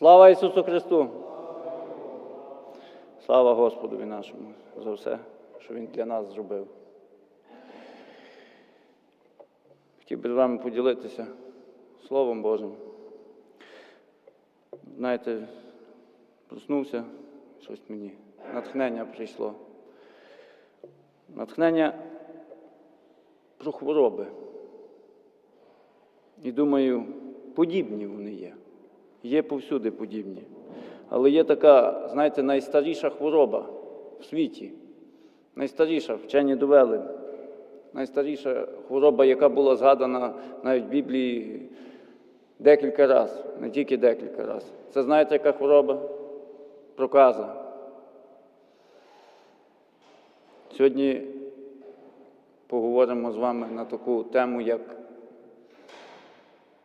Слава Ісусу Христу! Слава Господові нашому за все, що Він для нас зробив. Хотів би з вами поділитися Словом Божим. Знаєте, проснувся, щось мені. Натхнення прийшло. Натхнення про хвороби. І думаю, подібні вони є. Є повсюди подібні. Але є така, знаєте, найстаріша хвороба в світі. Найстаріша, вчені довели. Найстаріша хвороба, яка була згадана навіть в Біблії декілька разів, не тільки декілька разів. Це знаєте, яка хвороба? Проказа. Сьогодні поговоримо з вами на таку тему, як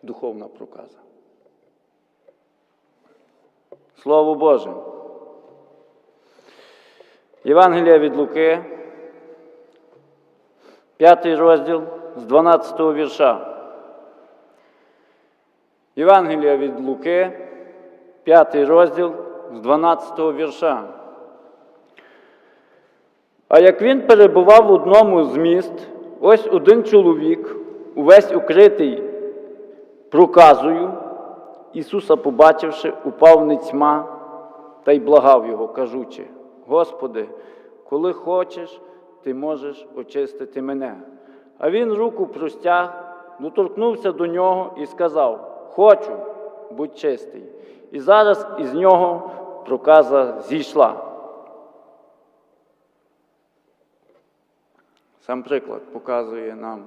духовна проказа. Слово Боже. Євангелія від Луки, п'ятий розділ з 12 вірша. Євангелія від Луки, п'ятий розділ з 12 вірша. А як він перебував в одному з міст, ось один чоловік, увесь укритий проказою, Ісуса, побачивши, упав ницьма та й благав його, кажучи: Господи, коли хочеш, ти можеш очистити мене. А він руку простяг, доторкнувся до нього і сказав: Хочу, будь чистий. І зараз із нього проказа зійшла. Сам приклад показує нам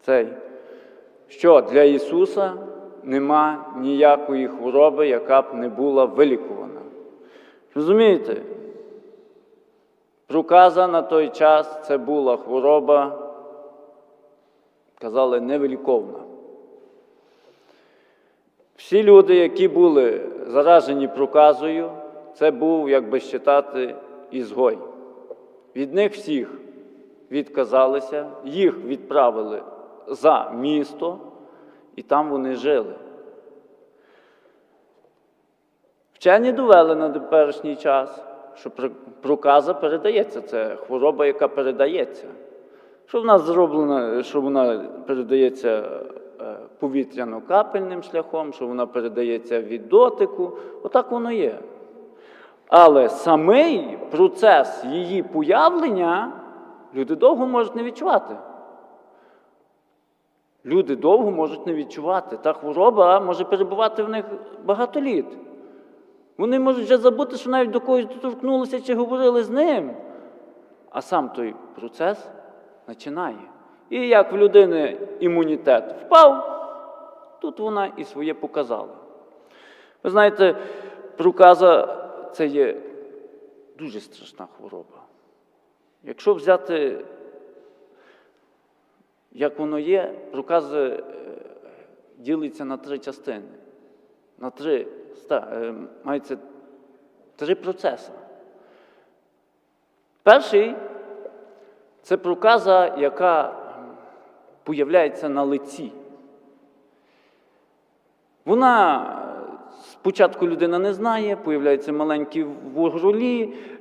цей, що для Ісуса нема ніякої хвороби, яка б не була вилікувана. Розумієте? Проказа на той час це була хвороба, казали, невиліковна. Всі люди, які були заражені проказою, це був, як би считати, ізгой. Від них всіх відказалися, їх відправили за місто, і там вони жили. Вчені довели на теперішній час, що проказа передається. Це хвороба, яка передається. Що в нас зроблено, що вона передається повітряно-капельним шляхом, що вона передається від дотику. Отак воно є. Але самий процес її появлення люди довго можуть не відчувати. Люди довго можуть не відчувати. Та хвороба може перебувати в них багато літ. Вони можуть вже забути, що навіть до когось доторкнулися чи говорили з ним. А сам той процес починає. І як в людини імунітет впав, тут вона і своє показала. Ви знаєте, проказа це є дуже страшна хвороба. Якщо взяти, як воно є, проказа е, ділиться на три частини. На три, е, мається три процеси. Перший це проказа, яка появляється на лиці. Вона спочатку людина не знає, появляються маленькі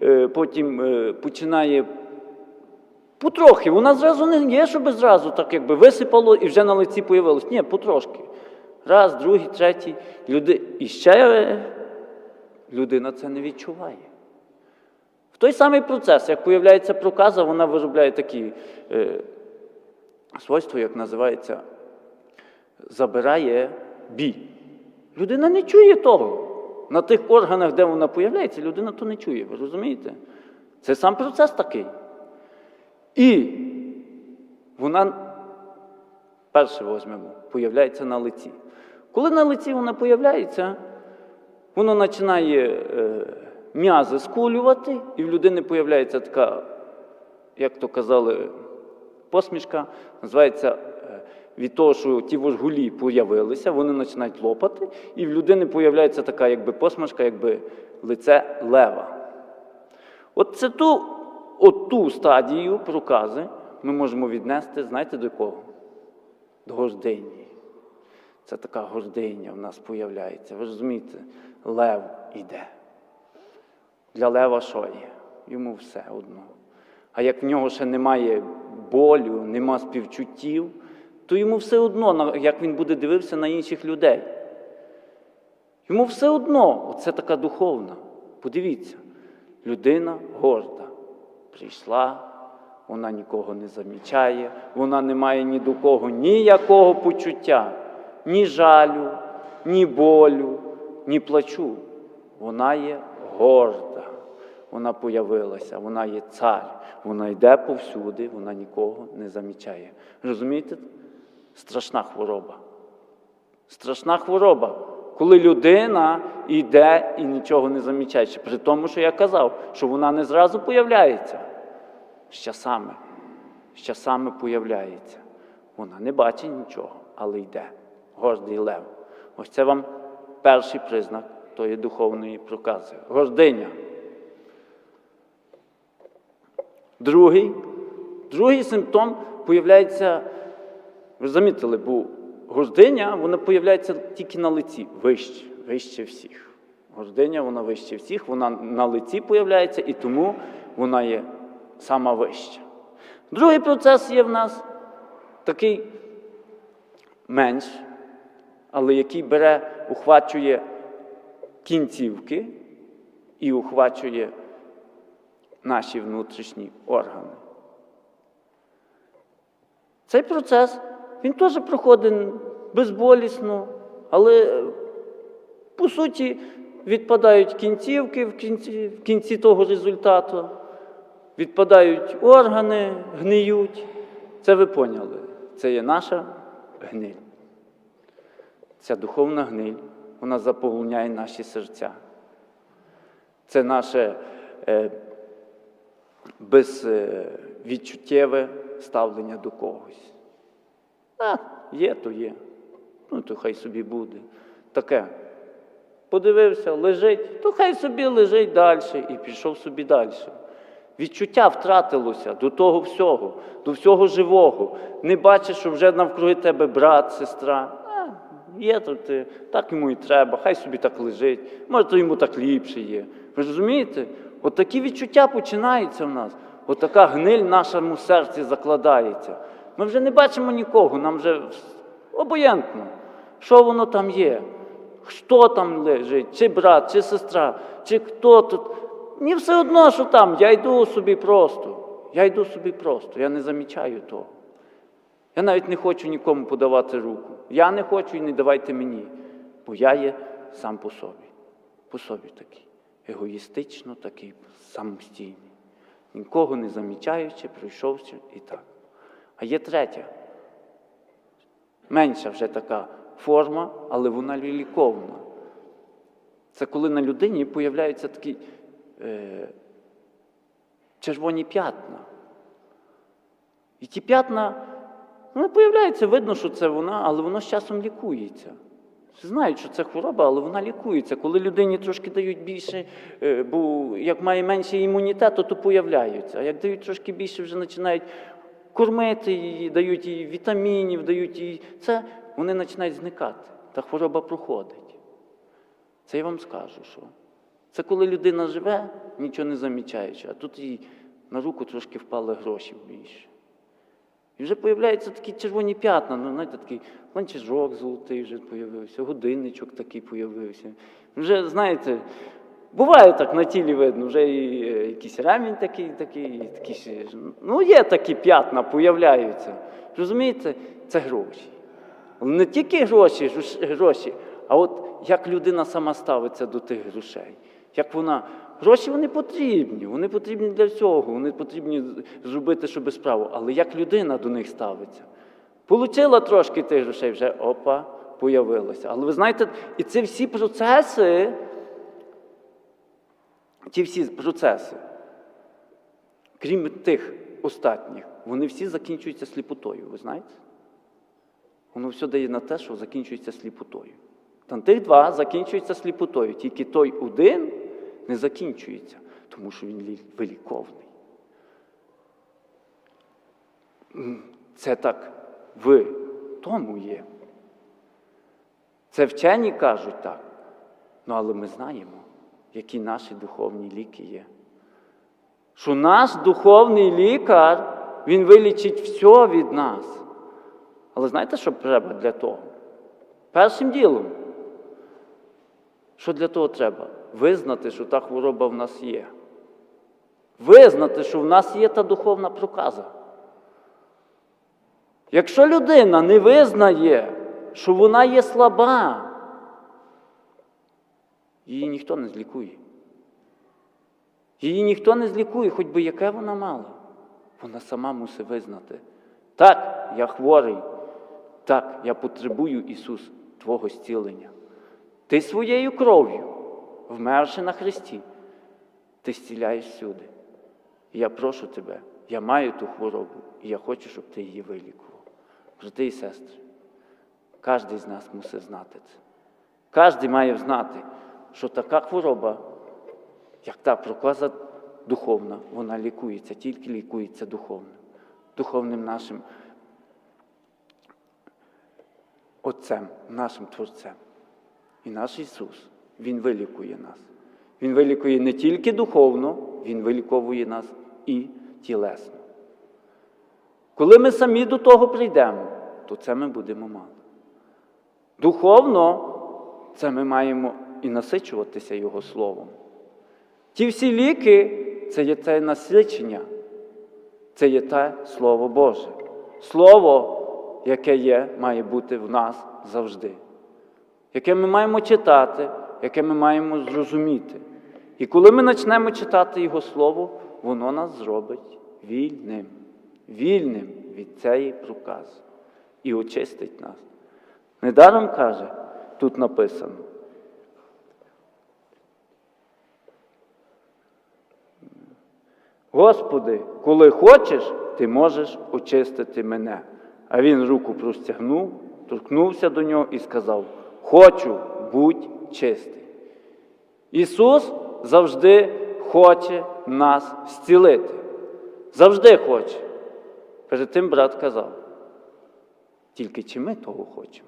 е, потім починає потрохи. Вона зразу не є, щоб зразу так якби висипало і вже на лиці появилось. Ні, потрошки. Раз, другий, третій. Люди... І ще людина це не відчуває. В той самий процес, як появляється проказа, вона виробляє такі е, свойства, як називається, забирає біль. Людина не чує того. На тих органах, де вона появляється, людина то не чує. Ви розумієте? Це сам процес такий. І вона, перше возьмемо, появляється на лиці. Коли на лиці вона появляється, воно починає е, м'язи скулювати, і в людини появляється така, як то казали, посмішка, називається е, від того, що ті вожгулі появилися, вони починають лопати, і в людини появляється така якби посмішка, якби лице лева. От це ту, от ту стадію прокази ми можемо віднести, знаєте, до кого? До гордині. Це така гординя в нас появляється. Ви розумієте, лев іде. Для лева що є? Йому все одно. А як в нього ще немає болю, нема співчуттів, то йому все одно, як він буде дивитися на інших людей. Йому все одно, оце така духовна. Подивіться, людина горда. Прийшла, вона нікого не замічає, вона не має ні до кого ніякого почуття, ні жалю, ні болю, ні плачу. Вона є горда. Вона появилася, вона є цар, вона йде повсюди, вона нікого не замічає. Розумієте? Страшна хвороба. Страшна хвороба, коли людина йде і нічого не замічає. При тому, що я казав, що вона не зразу появляється. З часами. З часами появляється. Вона не бачить нічого, але йде. Гордий лев. Ось це вам перший признак тої духовної прокази. Гординя. Другий, другий симптом появляється, ви замітили, бо гординя вона появляється тільки на лиці, вище, вище всіх. Гординя, вона вище всіх, вона на лиці появляється і тому вона є сама вища. Другий процес є в нас такий менш, але який бере, ухвачує кінцівки і ухвачує наші внутрішні органи. Цей процес, він теж проходить безболісно, але е, по суті відпадають кінцівки в кінці, в кінці того результату, відпадають органи, гниють. Це ви поняли. Це є наша гниль. Ця духовна гниль, вона заповняє наші серця. Це наше е, безвідчуттєве ставлення до когось. А, є, то є. Ну, то хай собі буде. Таке. Подивився, лежить, то хай собі лежить далі і пішов собі далі. Відчуття втратилося до того всього, до всього живого. Не бачиш, що вже навкруги тебе брат, сестра. А, є то ти, так йому і треба, хай собі так лежить. Може, то йому так ліпше є. Ви розумієте? От такі відчуття починаються в нас. От гниль в нашому серці закладається. Ми вже не бачимо нікого, нам вже обоєнтно, що воно там є, хто там лежить, чи брат, чи сестра, чи хто тут. Мені все одно, що там, я йду собі просто. Я йду собі просто, я не замічаю того. Я навіть не хочу нікому подавати руку. Я не хочу і не давайте мені, бо я є сам по собі. По собі такий. Егоїстично такий, самостійний. Нікого не замічаючи, пройшовся і так. А є третя. Менша вже така форма, але вона ліліковна. Це коли на людині появляються такі е, червоні п'ятна. І ті п'ятна, вони появляються, видно, що це вона, але воно з часом лікується. Знають, що це хвороба, але вона лікується. Коли людині трошки дають більше, е, бо як має менше імунітету, то появляються. А як дають трошки більше, вже починають кормити її, дають їй вітамінів, дають їй це, вони починають зникати. Та хвороба проходить. Це я вам скажу, що. Це коли людина живе, нічого не замічаючи, а тут їй на руку трошки впали гроші більше. І вже появляються такі червоні п'ятна, ну, знаєте, такий ланчажок золотий вже появився, годинничок такий появився. Вже, знаєте, буває так на тілі видно, вже і е, якийсь ремінь такий, такий, ще, ну є такі п'ятна, появляються. Розумієте, це гроші. Не тільки гроші, гроші, а от як людина сама ставиться до тих грошей. Як вона. Гроші вони потрібні, вони потрібні для всього, вони потрібні зробити, щоб справу. Але як людина до них ставиться? Получила трошки тих грошей, вже опа, появилося. Але ви знаєте, і це всі процеси, ті всі процеси, крім тих остатніх, вони всі закінчуються сліпотою, ви знаєте? Воно все дає на те, що закінчується сліпотою. Там тих два закінчуються сліпотою, тільки той один не закінчується, тому що він лі- виліковний. Це так в тому є. Це вчені кажуть так. Ну, але ми знаємо, які наші духовні ліки є. Що наш духовний лікар, він вилічить все від нас. Але знаєте, що треба для того? Першим ділом, що для того треба? Визнати, що та хвороба в нас є. Визнати, що в нас є та духовна проказа. Якщо людина не визнає, що вона є слаба, її ніхто не злікує. Її ніхто не злікує, хоч би яке вона мала. Вона сама мусить визнати. Так, я хворий, так, я потребую, Ісус, Твого зцілення. Ти своєю кров'ю, вмерши на Христі, ти зціляєш всюди. І я прошу тебе, я маю ту хворобу, і я хочу, щоб ти її вилікував. Брати і сестри, кожен з нас мусить знати це. Кожен має знати, що така хвороба, як та проказа духовна, вона лікується, тільки лікується духовним, духовним нашим Отцем, нашим Творцем. І наш Ісус, Він вилікує нас. Він вилікує не тільки духовно, Він виліковує нас і тілесно. Коли ми самі до того прийдемо, то це ми будемо мати. Духовно це ми маємо і насичуватися Його Словом. Ті всі ліки це є те насичення, це є те Слово Боже. Слово, яке є, має бути в нас завжди, яке ми маємо читати, яке ми маємо зрозуміти. І коли ми почнемо читати Його Слово, воно нас зробить вільним, вільним від цієї прокази і очистить нас. Недаром каже, тут написано. Господи, коли хочеш, ти можеш очистити мене. А він руку простягнув, торкнувся до нього і сказав: Хочу, будь чистий. Ісус завжди хоче нас зцілити. Завжди хоче. Перед тим брат казав. Тільки чи ми того хочемо?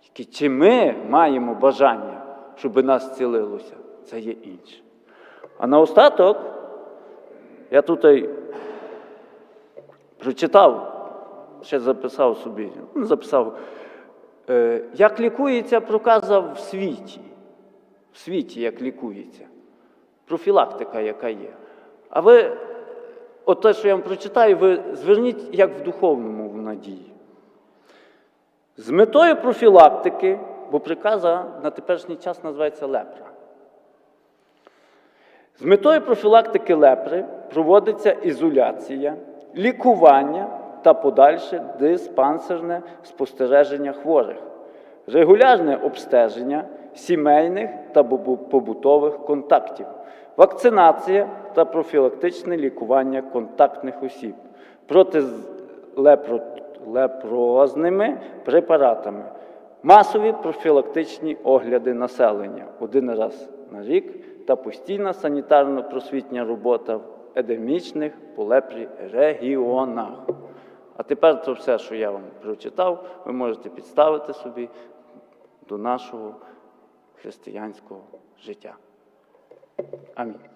Тільки чи ми маємо бажання, щоб нас зцілилося, це є інше. А наостаток, я тут прочитав, ще записав собі, ну, записав, е, як лікується, проказав в світі. В світі, як лікується. Профілактика, яка є. А ви, от те, що я вам прочитаю, ви зверніть як в духовному в надії. З метою профілактики, бо приказа на теперішній час називається лепра. З метою профілактики лепри проводиться ізоляція, лікування та подальше диспансерне спостереження хворих, регулярне обстеження сімейних та побутових контактів, вакцинація та профілактичне лікування контактних осіб проти лепро, лепрозними препаратами, масові профілактичні огляди населення один раз на рік та постійна санітарно-просвітня робота в едемічних по лепрі регіонах. А тепер це все, що я вам прочитав, ви можете підставити собі до нашого християнського життя. Амінь.